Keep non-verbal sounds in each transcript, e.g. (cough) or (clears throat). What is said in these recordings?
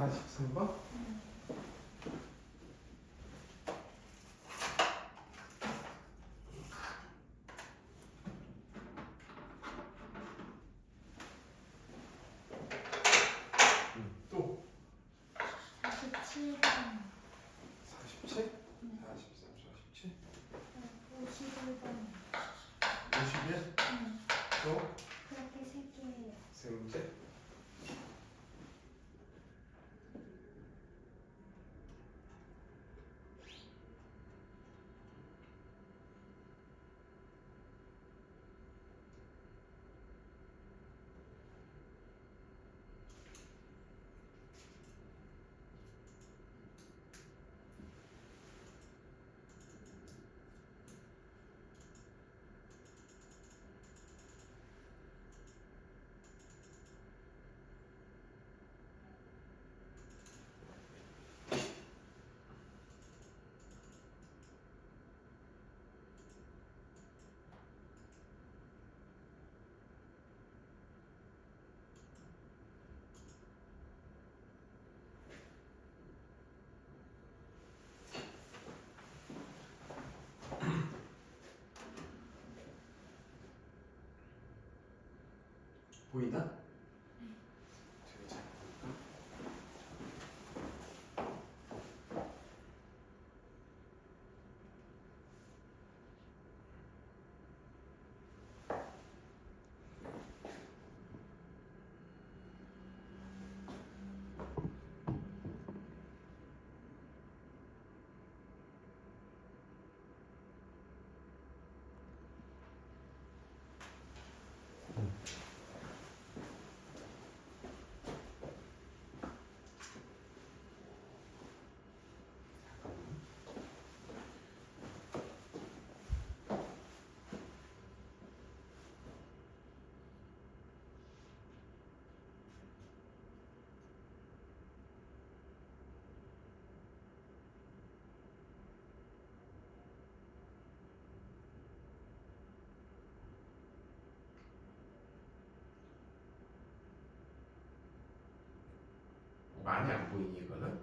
43번? 음, 또 47번 47? 43, 47? 51번 51? 네. 또? 그렇게 세 개예요 세 문제? 보이나? 되게 잘 보일까? 많이 안 보이니 이거는?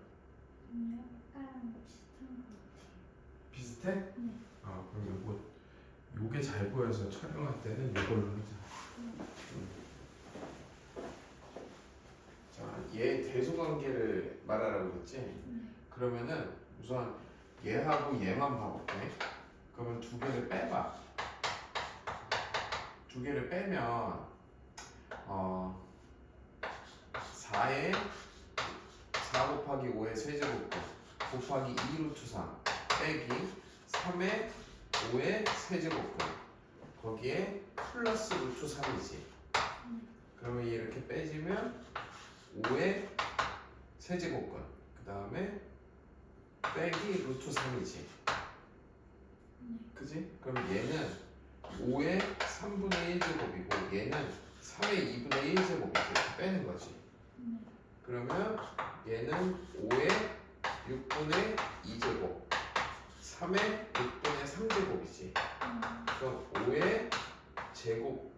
음, 아까랑 비슷한 거 같아요 비슷해? 네. 아 그럼 요거 요게 잘 보여서 촬영할 때는 요걸로 하자. 음. 자, 얘 대소관계를 말하라고 그랬지? 네. 그러면은 우선 얘하고 얘만 봐볼게. 그러면 두 개를 빼봐. 두 개를 빼면 어 4에 4 곱하기 5의 세제곱근 곱하기 2 루트 3 빼기 3에 5의 세제곱근 거기에 플러스 루트 3이지. 그러면 얘 이렇게 빼지면 5의 세제곱근 그 다음에 빼기 루트 3이지. 그지? 그럼 얘는 5의 3분의 1제곱이고 얘는 3의 2분의 1제곱이지. 이렇게 빼는 거지. 네. 그러면 얘는 5의 6분의 2제곱 3의 6분의 3제곱이지. 음, 그럼 5의 제곱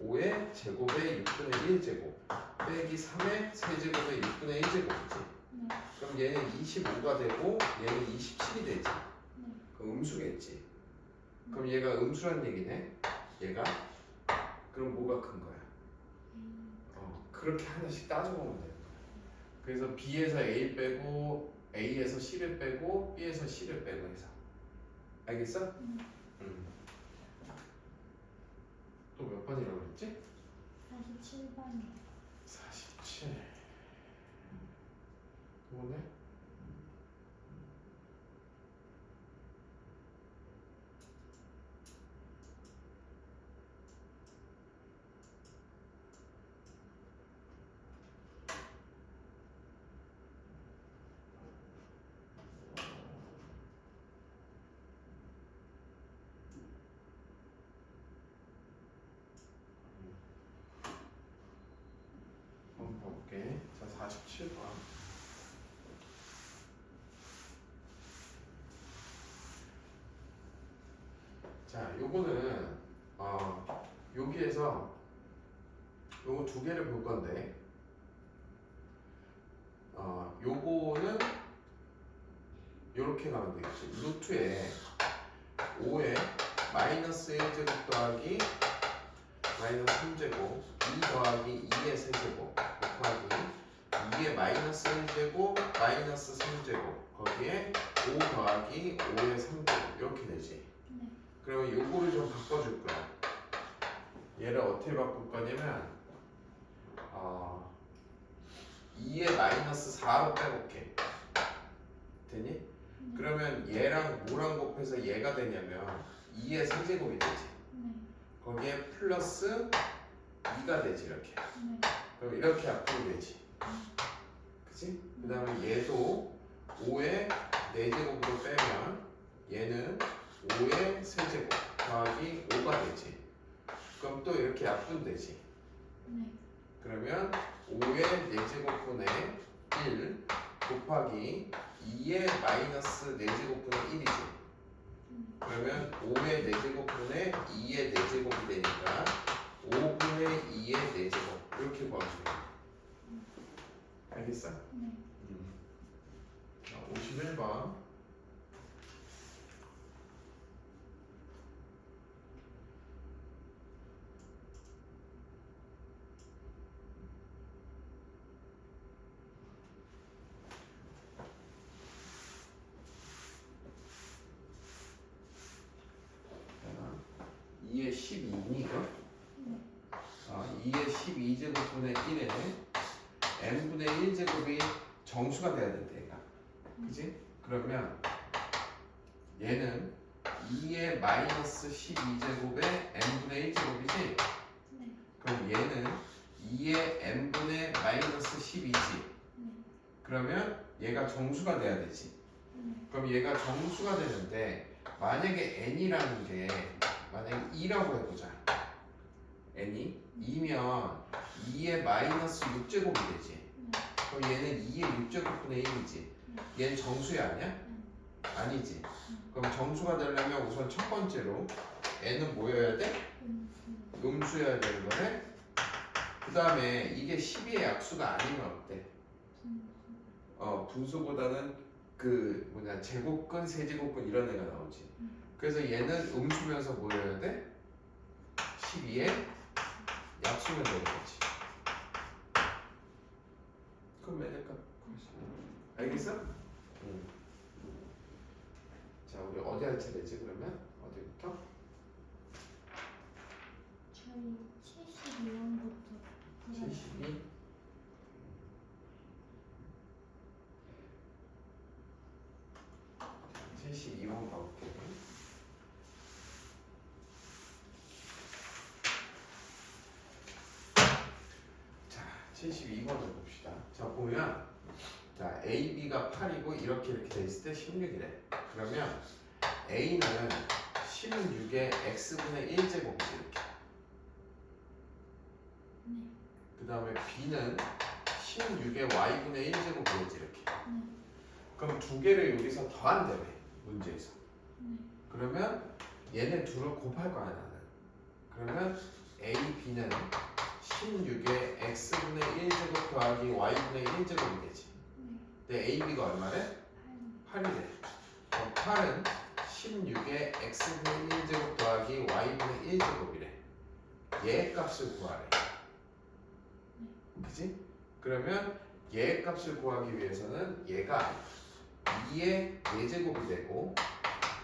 5의 제곱의 6분의 1제곱 빼기 3의 세제곱의 6분의 1제곱이지. 네. 그럼 얘는 25가 되고 얘는 27이 되지. 네. 그럼 음수겠지. 그럼 얘가 음수란 얘기네. 얘가 그럼 뭐가 큰 거야? 음, 어, 그렇게 하나씩 따져보면 거야. 그래서 B에서 A 빼고 A에서 C를 빼고 B에서 C를 빼고 해서 알겠어? 음. 응. 또 몇 번이라고 그랬지? 47번이요 47. 뭐네? 한번 볼게. 자, 47번. 자, 요거는 어, 여기에서 요거 두 개를 볼 건데 어, 이렇게 가면 되겠지. 루트에 5에 마이너스 1제곱 더하기 마이너스 3제곱 2 더하기 2의 세제곱 곱하기 2의 마이너스 1제곱 마이너스 3제곱 거기에 5 더하기 5의 3제곱 이렇게 되지. 네. 그러면 요거를 좀 바꿔줄 거야. 얘를 어떻게 바꿀 거냐면 어, 2의 마이너스 4로 빼볼게. 되니? 네. 그러면 얘랑 뭐랑 곱해서 얘가 되냐면 2의 세제곱이 되지. 네. 거기에 플러스 2가 되지 이렇게. 네. 그럼 이렇게 앞으로 되지. 그치? 그 다음에 얘도 5의 4제곱으로 빼면 얘는 5의 세제곱 더하기 5가 되지. 그럼 또 이렇게 약분되지. 네. 그러면 5의 4제곱분의 1 곱하기 2의 마이너스 4제곱분의 1이지. 그러면 5의 4제곱분의 2의 4제곱이 되니까 5분의 2의 4제곱 이렇게 구하면 돼. 알겠어? 네. 자, 51번. 자, 2의 12니 이거? 네. 아, 2의 12제곱분의 1에 n분의 1제곱이 정수가 돼야 된대 얘가 그지? 그러면 얘는 2의 마이너스 12제곱에 n분의 1제곱이지? 네. 그럼 얘는 2의 n분의 마이너스 12지 네. 그러면 얘가 정수가 돼야 되지 네. 그럼 얘가 정수가 되는데 만약에 n이라는 게 만약에 2라고 해보자 n이 2면 2의 마이너스 6제곱이 되지 네. 그럼 얘는 2의 6제곱분의 1이지 얘는 정수야 아니야? 아니지 그럼 정수가 되려면 우선 첫 번째로 n은 뭐여야 돼? 음수. 음수여야 되는 거네 그 다음에 이게 12의 약수가 아니면 어때? 어 분수보다는 그 뭐냐 제곱근 세제곱근 이런 애가 나오지 음. 그래서 얘는 음수면서 뭐여야 돼? 12의 약수면 되는 거지 그럼 왜 될까? 알겠어? 응. 자 우리 어디 할 차례지 그러면? 어디부터? 저희 72원부터 72 72번 가볼게요 자 72번을 봅시다 자 보면 자 A, B가 8이고 이렇게 이렇게 돼 있을 때 16이래 그러면 A는 16의 X분의 1제곱이지 이렇게 네. 그 다음에 B는 16의 Y분의 1제곱 되지 이렇게 네. 그럼 두 개를 여기서 더한다며 문제에서 네. 그러면 얘네 둘을 곱할 거야 나는 그러면 A, B는 16의 X분의 1제곱 더하기 Y분의 1제곱이 되지 네. 근데 A, B가 얼마래? 8. 8이래 그럼 8은 16의 X분의 1제곱 더하기 Y분의 1제곱이래 얘 값을 구하래 그지? 그러면 얘 값을 구하기 위해서는 얘가 2의 4제곱이 되고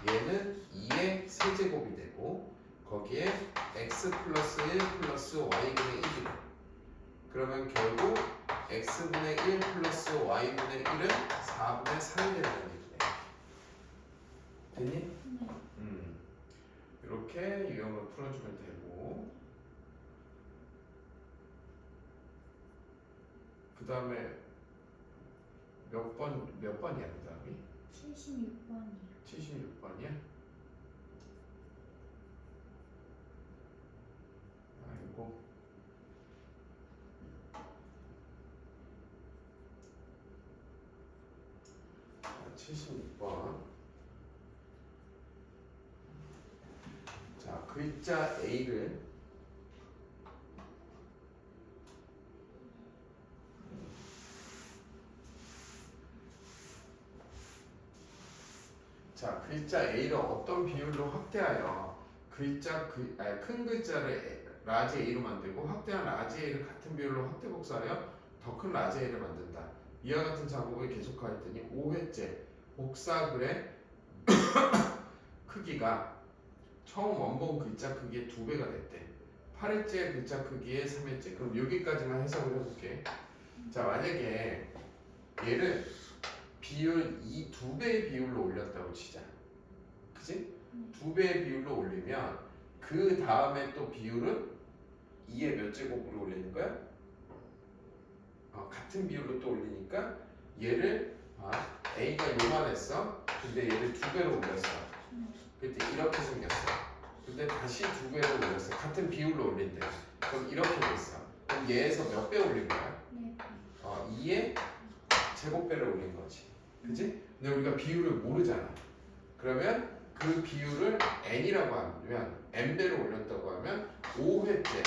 얘는 2의 세제곱이 되고 거기에 x 플러스 1 플러스 y분의 1이래 그러면 결국 x분의 1 플러스 y분의 1은 4분의 3이 된다는 얘기네 됐니? 네. 음. 이렇게 유형을 풀어주면 되고 그 다음에 몇 번, 몇 번이야 그 다음이? 76번이요. 76번이야? 아이고 자, 76번 자 글자 A를 자 글자 A를 어떤 비율로 확대하여 글자 그, 아니, 큰 글자를 라지 A로 만들고 확대한 라지 A를 같은 비율로 확대 복사하여 더 큰 라지 A를 만든다. 이와 같은 작업을 계속하였더니 5회째 복사글의 크기가 처음 원본 글자 크기의 두 배가 됐대. 8회째 글자 크기의 3회째. 그럼 여기까지만 해석을 해볼게. 자 만약에 얘를 비율 이 두 배의 비율로 올렸다고 치자. 그지? 두 배의 비율로 올리면 그 다음에 또 비율은 2의 몇 제곱으로 올리는 거야? 어, 같은 비율로 또 올리니까 얘를 아, A가 요만했어. 근데 얘를 두 배로 올렸어. 그때 이렇게 생겼어. 근데 다시 두 배로 올렸어. 같은 비율로 올린대. 그럼 이렇게 됐어. 그럼 얘에서 몇 배 올린 거야? 네. 어, 2의 제곱배를 올린 거지. 그지? 근데 우리가 비율을 모르잖아. 그러면 그 비율을 n이라고 하면 n배로 올렸다고 하면 5회째.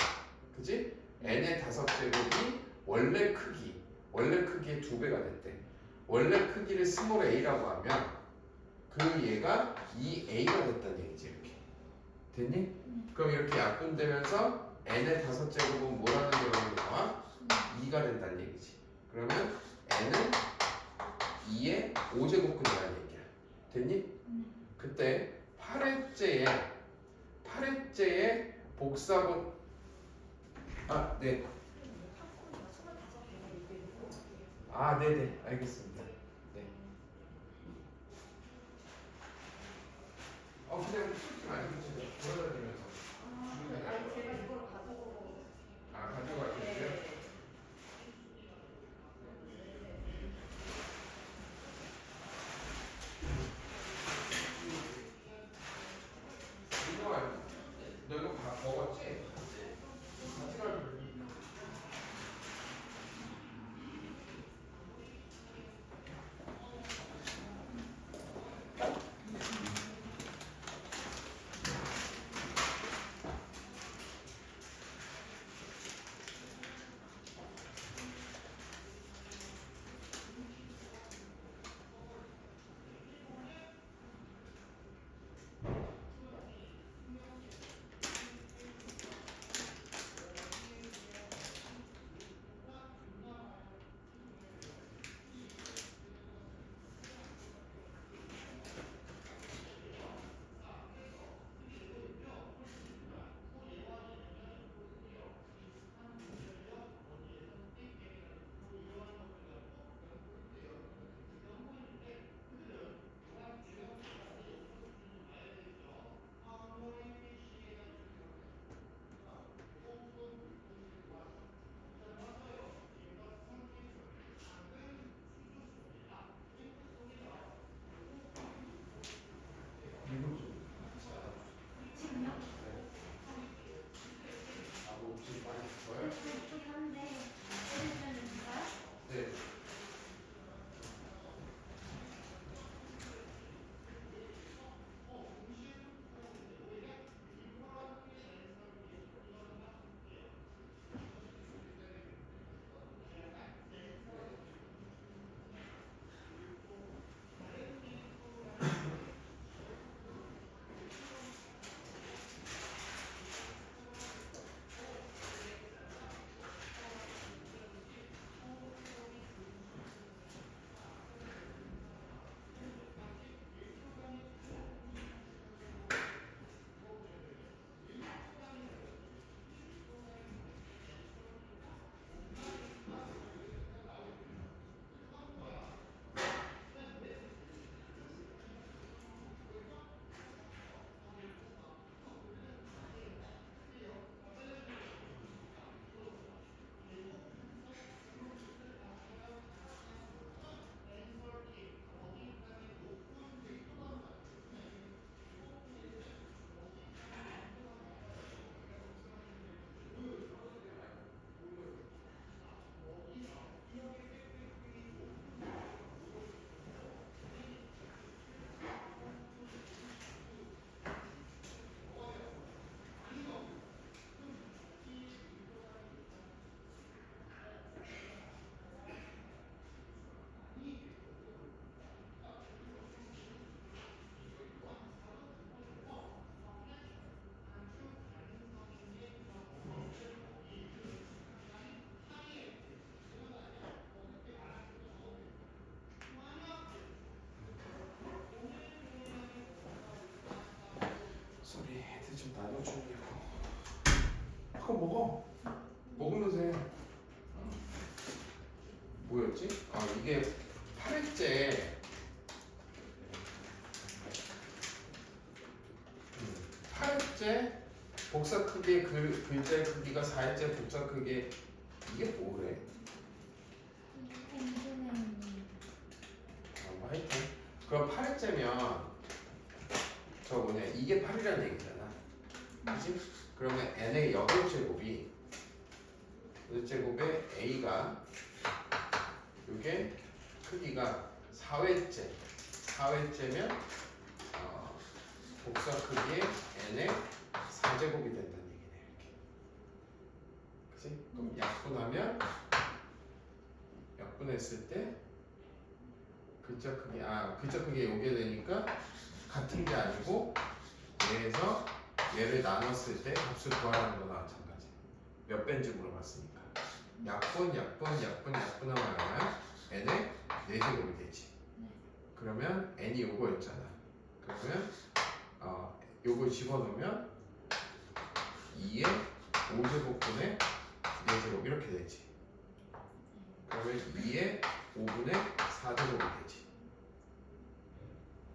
그지? n의 다섯 제곱이 원래 크기. 원래 크기의 두 배가 됐대. 원래 크기를 스몰 a라고 하면 그 얘가 2a가 됐다는 얘기지 이렇게. 됐니? 그럼 이렇게 약분되면서 n의 다섯 제곱은 뭐라는 결론이 나와? 2가 된다는 얘기지. 그러면 n은 2의 5제곱근이라는 얘기야. 됐니? 그때 8회째에 8회째에 복사본 아, 네. 아, 네, 네. 알겠습니다. 네. 어, 그냥 솔직히 말해주세요. 돌아다니면서. 아, 가져가겠어요? 이 중이고. 그거 먹어. 먹으면서 해. 뭐였지? 아 이게 8회째. 8회째 복사 크기의 글, 글자의 크기가 4회째 복사 크기의 이게 뭐래? 어, 뭐 하여튼 그럼 8회째면 저 뭐냐 이게 8이라는 얘기잖아 그치? 그러면 n의 여덟 제곱이 여덟 제곱에 a가 이게 크기가 4회째 4회째면 어, 복사 크기의 n의 4제곱이 된다는 얘기네 이렇게 그치? 그럼 약분하면 약분했을 때 글자 크기 아 글자 크기 요게 되니까 같은 게 아니고 얘에서 얘를 나눴을 때 값을 구하라는 거나 마찬가지 몇 배인지 물어봤으니까 약분 약분 약분 약분하면 얼마야? n의 4제곱이 되지 네. 그러면 n이 요거였잖아 그러면 어, 요걸 집어넣으면 2의 5제곱분의 4제곱 이렇게 되지 그러면 2의 5분의 4제곱이 되지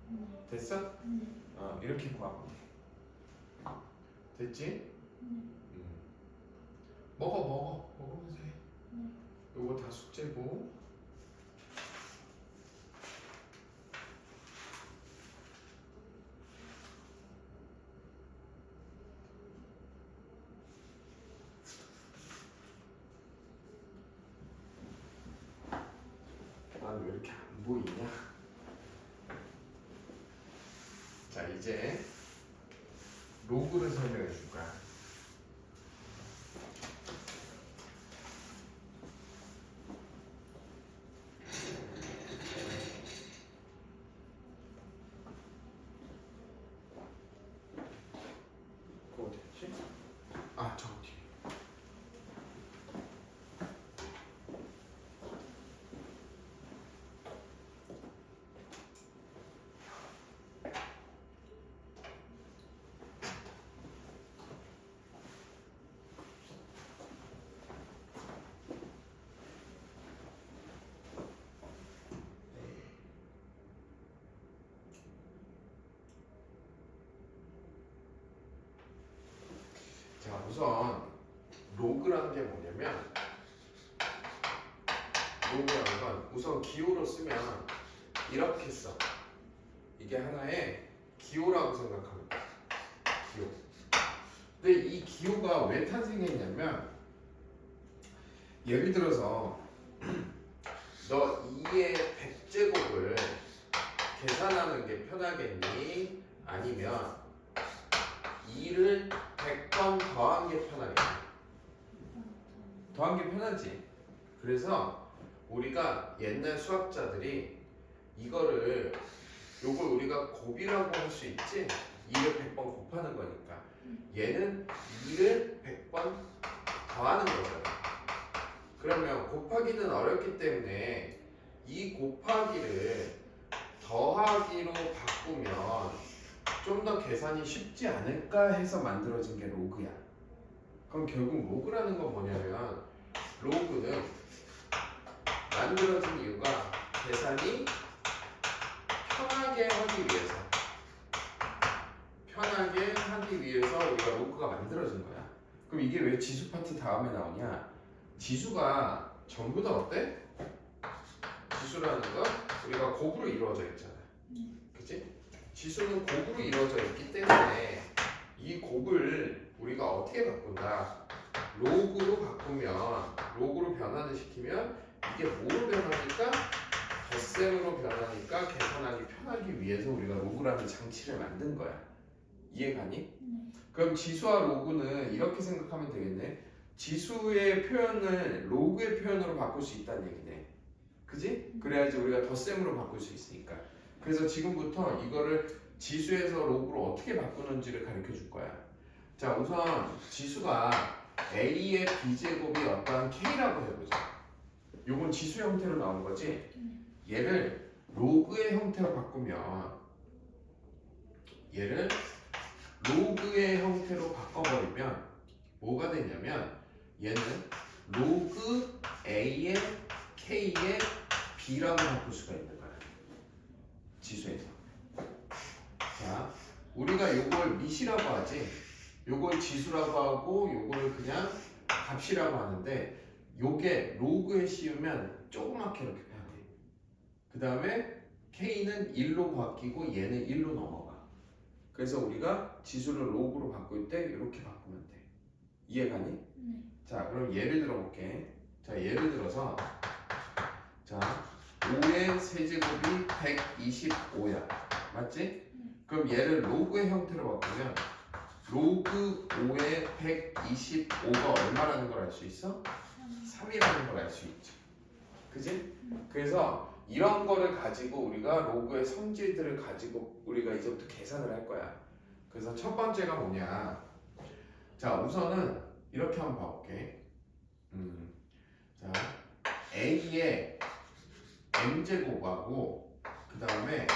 네. 됐어? 네. 어, 이렇게 구하면 돼. 됐지? 네. 음. 먹어 먹어 먹으면서 해. 네. 요거 다 숙제고. 난 왜 이렇게 안 보이냐? 자 이제 로그를 설명해 줄거 우선 로그라는 게 뭐냐면 로그라는 건 우선 기호로 쓰면 이렇게 써. 이게 하나의 기호라고 돼 기호. 근데 이 기호가 왜 탄생했냐면 예를 들어서 (clears throat) 너 2의 100제곱을 계산하는 게 편하겠니? 아니면 2를 100번 더한 게 편하겠니? 더한 게 편하지. 그래서 우리가 옛날 수학자들이 이거를 요걸 우리가 곱이라고 할 수 있지. 2를 100번 곱하는 거니까. 얘는 2를 100번 더하는 거잖아. 그러면 곱하기는 어렵기 때문에 이 곱하기를 더하기로 바꾸면 좀 더 계산이 쉽지 않을까 해서 만들어진 게 로그야. 그럼 결국 로그라는 건 뭐냐면 로그는 만들어진 이유가 계산이 편하게 하기 위해서 편하게 하기 위해서 우리가 로그가 만들어진 거야. 그럼 이게 왜 지수 파트 다음에 나오냐? 지수가 전부 다 어때? 지수라는 건 우리가 곱으로 이루어져 있잖아. 그치? 지수는 곱으로 이루어져 있기 때문에 이 곱을 우리가 어떻게 바꾼다? 로그로 바꾸면 로그로 변환을 시키면 이게 뭐로 변하니까 덧셈으로 변하니까 계산하기 편하기 위해서 우리가 로그라는 장치를 만든 거야. 이해가니? 네. 그럼 지수와 로그는 이렇게 생각하면 되겠네. 지수의 표현을 로그의 표현으로 바꿀 수 있다는 얘기네. 그지? 그래야지 우리가 덧셈으로 바꿀 수 있으니까. 그래서 지금부터 이거를 지수에서 로그로 어떻게 바꾸는지를 가르쳐 줄 거야. 자, 우선 지수가 a의 b제곱이 어떠한 k라고 해보자. 요건 지수 형태로 나온 거지. 얘를 로그의 형태로 바꾸면 얘를 로그의 형태로 바꿔버리면 뭐가 되냐면 얘는 로그 a의 k의 b라고 바꿀 수가 있는 거야. 지수에서. 자, 우리가 요걸 밑이라고 하지. 요걸 지수라고 하고 요걸 그냥 값이라고 하는데 요게 로그에 씌우면 조그맣게 이렇게 변해. 그 다음에 k는 1로 바뀌고 얘는 1로 넘어가. 그래서 우리가 지수를 로그로 바꿀 때 이렇게 바꾸면 돼. 이해가니? 네. 자, 그럼 예를 들어 볼게. 자, 예를 들어서 자, 5의 세제곱이 125야. 맞지? 그럼 얘를 로그의 형태로 바꾸면 로그 5의 125가 얼마라는 걸 알 수 있어? 3이라는 걸 알 수 있죠. 그지? 그래서 이런 거를 가지고 우리가 로그의 성질들을 가지고 우리가 이제부터 계산을 할 거야. 그래서 첫 번째가 뭐냐? 자, 우선은 이렇게 한번 봐볼게. 음, 자, A의 m 제곱하고 그 다음에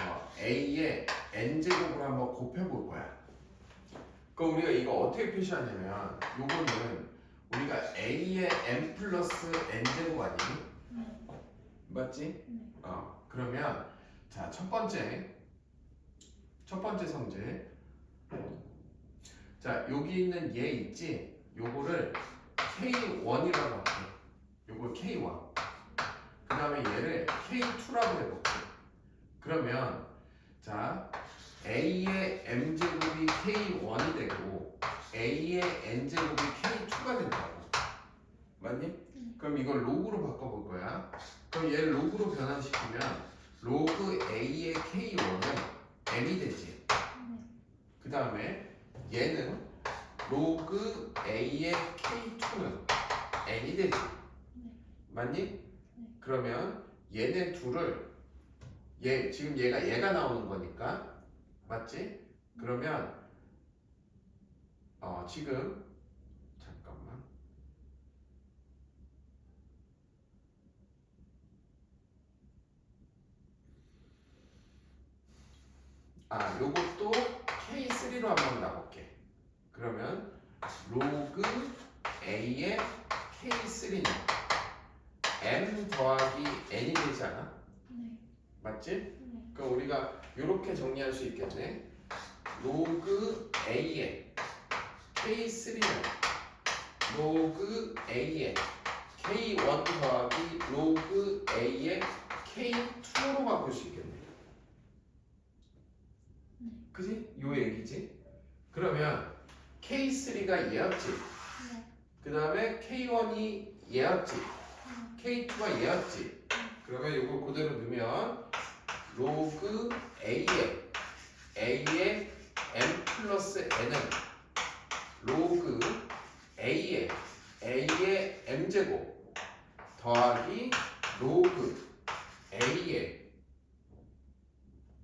어, A의 n 제곱을 한번 곱해볼 거야. 그럼 우리가 이거 어떻게 표시하냐면 요거는 우리가 A의 n 플러스 n 제곱 아니니? 네. 맞지? 네. 어 그러면 자 첫 번째 첫 번째 성질 자 여기 있는 얘 있지 요거를 K1이라고 할게 요걸 K1 그 다음에 얘를 K2라고 해볼게 그러면 자 A의 M제곱이 K1이 되고 A의 N제곱이 K2가 된다고. 맞니? 그럼 이걸 로그로 바꿔볼 거야. 그럼 얘를 로그로 변환시키면 로그 A의 K1은 M이 되지. 네. 그 다음에 얘는 로그 A의 K2는 N이 되지. 맞니? 그러면 얘네 둘을 얘 지금 얘가 얘가 나오는 거니까. 맞지? 그러면 어 지금 잠깐만. 아 요것도 K3로 한번 나볼게. 그러면 로그 A의 K3는 M 더하기 N이 되지 않아? 네. 맞지? 네. 그럼 우리가 이렇게 정리할 수 있겠네. 로그 A의 K3는 로그 A의 K1 더하기 로그 A의 K2로 바꿀 수 있겠네. 그지? 요 얘기지? 그러면 K3가 얘였지. 네. 그 다음에 K1이 얘였지. K2가 얘였지. 그러면 이거 그대로 넣으면 로그 A의 A의 M 플러스 N은 로그 A의 A의 M 제곱 더하기 로그 A의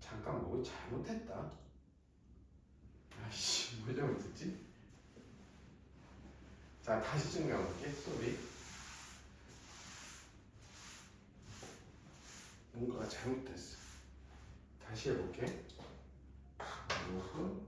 잠깐 뭐 잘못했다. 아씨 뭐 잘못했지? 자 다시 증명할게 소리. 뭔가가 잘못됐어. 다시 해볼게. 로그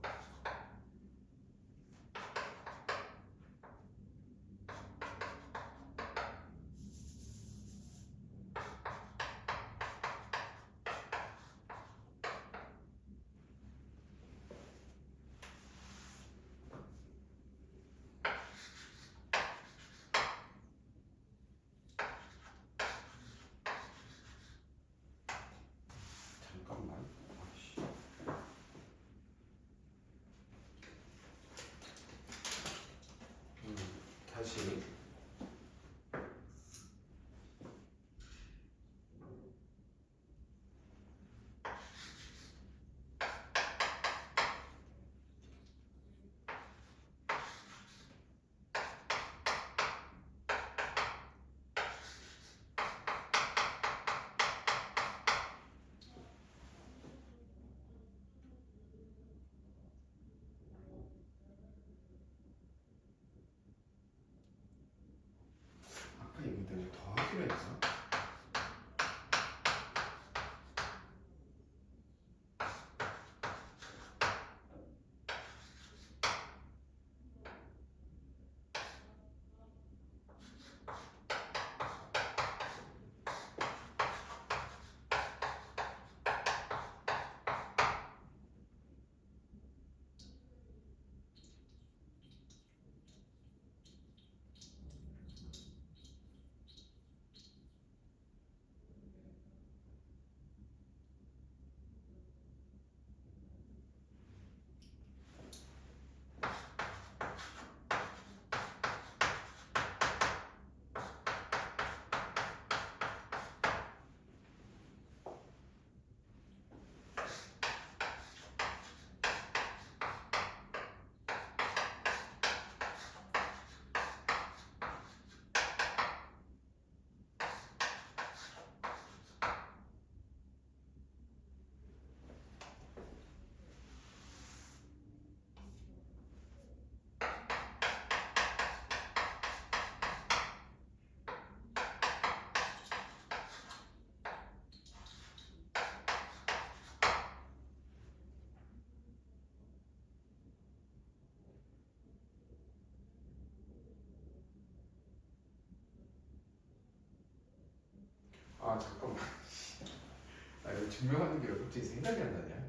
아 잠깐만. 아 이거 증명하는 게왜 갑자기 생각이 안 나냐?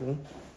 pouco.